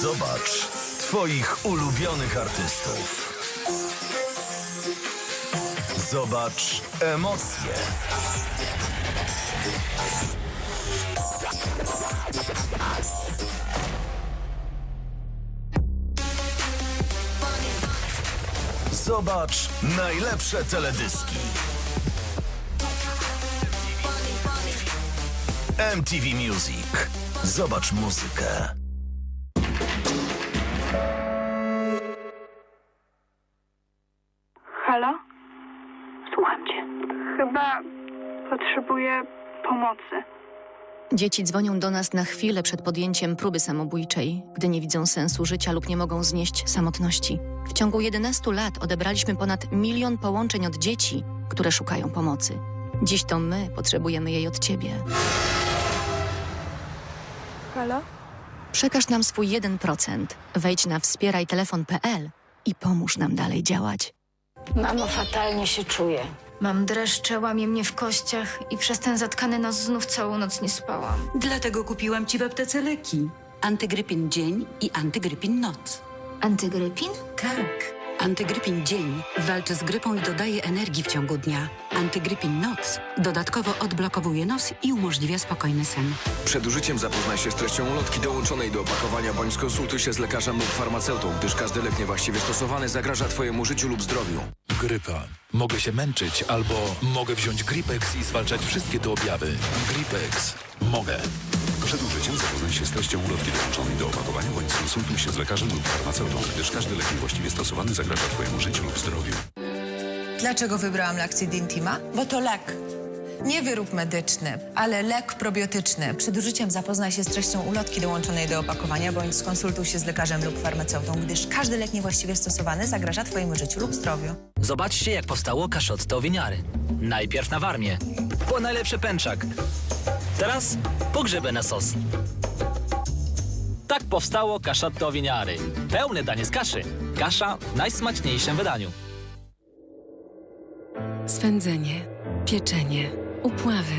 Zobacz twoich ulubionych artystów. Zobacz emocje. Zobacz najlepsze teledyski. MTV Music. Zobacz muzykę. Halo? Słucham cię. Chyba potrzebuję pomocy. Dzieci dzwonią do nas na chwilę przed podjęciem próby samobójczej, gdy nie widzą sensu życia lub nie mogą znieść samotności. W ciągu 11 lat odebraliśmy ponad milion połączeń od dzieci, które szukają pomocy. Dziś to my potrzebujemy jej od ciebie. Halo? Przekaż nam swój 1%, wejdź na wspierajtelefon.pl i pomóż nam dalej działać. Mamo, fatalnie się czuję. Mam dreszcze, łamie mnie w kościach i przez ten zatkany nos znów całą noc nie spałam. Dlatego kupiłam ci w aptece leki. Antygrypin dzień i antygrypin noc. Antygrypin? Tak. Antygrypin dzień walczy z grypą i dodaje energii w ciągu dnia. Antygrypin noc dodatkowo odblokowuje nos i umożliwia spokojny sen. Przed użyciem zapoznaj się z treścią ulotki dołączonej do opakowania bądź skonsultuj się z lekarzem lub farmaceutą, gdyż każdy lek niewłaściwie stosowany zagraża Twojemu życiu lub zdrowiu. Grypa. Mogę się męczyć albo mogę wziąć Gripex i zwalczać wszystkie te objawy. Gripex. Mogę. Przed użyciem zapoznaj się z treścią ulotki dołączonej do opakowania bądź skonsultuj się z lekarzem lub farmaceutą, gdyż każdy lek niewłaściwie stosowany zagraża Twojemu życiu lub zdrowiu. Dlaczego wybrałam Laxidintima? Bo to lek. Nie wyrób medyczny, ale lek probiotyczny. Przed użyciem zapoznaj się z treścią ulotki dołączonej do opakowania bądź skonsultuj się z lekarzem lub farmaceutą, gdyż każdy lek niewłaściwie stosowany zagraża Twojemu życiu lub zdrowiu. Zobaczcie, jak powstało kaszotto winiary. Najpierw na warmie. Po najlepszy pęczak. Teraz pogrzebę na sos. Tak powstało kaszotto winiary. Pełne danie z kaszy. Kasza w najsmaczniejszym wydaniu. Swędzenie, pieczenie, upławy.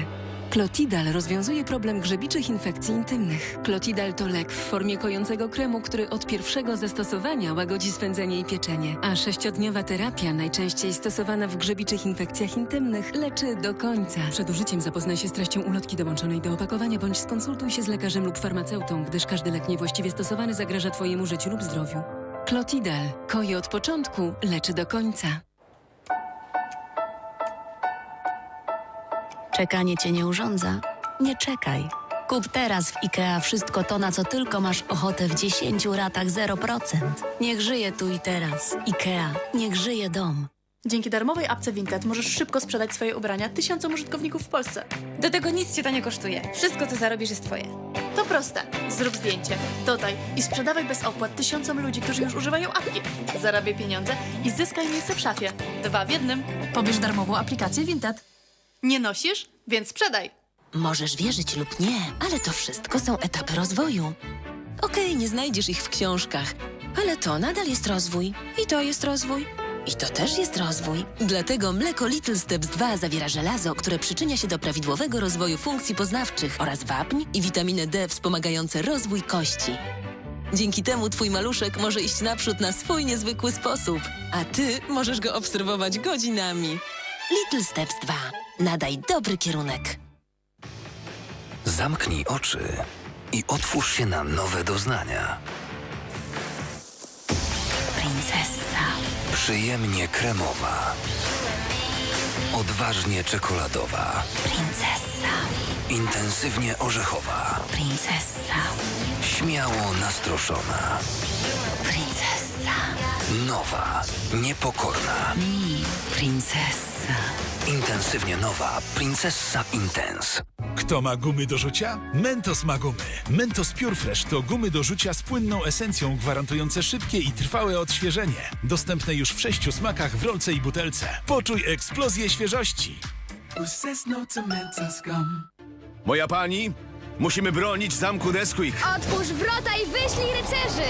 Klotidal rozwiązuje problem grzebiczych infekcji intymnych. Klotidal to lek w formie kojącego kremu, który od pierwszego zastosowania łagodzi swędzenie i pieczenie, a sześciodniowa terapia, najczęściej stosowana w grzebiczych infekcjach intymnych, leczy do końca. Przed użyciem zapoznaj się z treścią ulotki dołączonej do opakowania bądź skonsultuj się z lekarzem lub farmaceutą, gdyż każdy lek niewłaściwie stosowany zagraża Twojemu życiu lub zdrowiu. Klotidal koje od początku, leczy do końca. Czekanie cię nie urządza? Nie czekaj. Kup teraz w IKEA wszystko to, na co tylko masz ochotę w 10 ratach 0%. Niech żyje tu i teraz. IKEA. Niech żyje dom. Dzięki darmowej apce Vinted możesz szybko sprzedać swoje ubrania tysiącom użytkowników w Polsce. Do tego nic cię to nie kosztuje. Wszystko, co zarobisz, jest twoje. To proste. Zrób zdjęcie, dodaj i sprzedawaj bez opłat tysiącom ludzi, którzy już używają apki. Zarabiaj pieniądze i zyskaj miejsce w szafie. Dwa w jednym. Pobierz darmową aplikację Vinted. Nie nosisz? Więc sprzedaj. Możesz wierzyć lub nie, ale to wszystko są etapy rozwoju. Okej, nie znajdziesz ich w książkach, ale to nadal jest rozwój. I to jest rozwój. I to też jest rozwój. Dlatego mleko Little Steps 2 zawiera żelazo, które przyczynia się do prawidłowego rozwoju funkcji poznawczych oraz wapń i witaminę D wspomagające rozwój kości. Dzięki temu twój maluszek może iść naprzód na swój niezwykły sposób, a ty możesz go obserwować godzinami. Little Steps 2. Nadaj dobry kierunek. Zamknij oczy i otwórz się na nowe doznania. Princesa. Przyjemnie kremowa. Odważnie czekoladowa. Princesa. Intensywnie orzechowa. Princesa. Śmiało nastroszona. Princesa. Nowa. Niepokorna. Princesa. Intensywnie nowa. Princessa Intense. Kto ma gumy do rzucia? Mentos ma gumy. Mentos Pure Fresh to gumy do rzucia z płynną esencją gwarantujące szybkie i trwałe odświeżenie. Dostępne już w sześciu smakach w rolce i butelce. Poczuj eksplozję świeżości. Moja pani, musimy bronić zamku Nesquik. Otwórz wrota i wyślij rycerzy!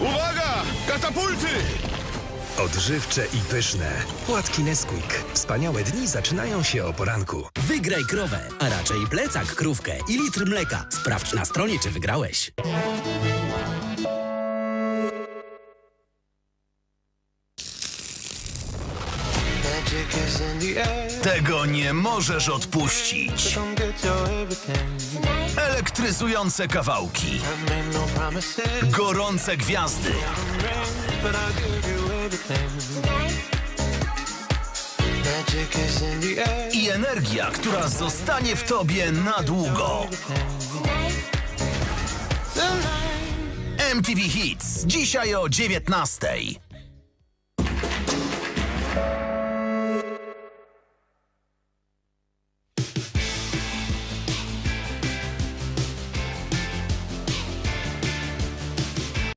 Uwaga! Katapulty! Odżywcze i pyszne. Płatki Nesquik. Wspaniałe dni zaczynają się o poranku. Wygraj krowę, a raczej plecak, krówkę i litr mleka. Sprawdź na stronie, czy wygrałeś. Tego nie możesz odpuścić. Elektryzujące kawałki. Gorące gwiazdy. I energia, która zostanie w tobie na długo. MTV Hits. Dzisiaj o 19.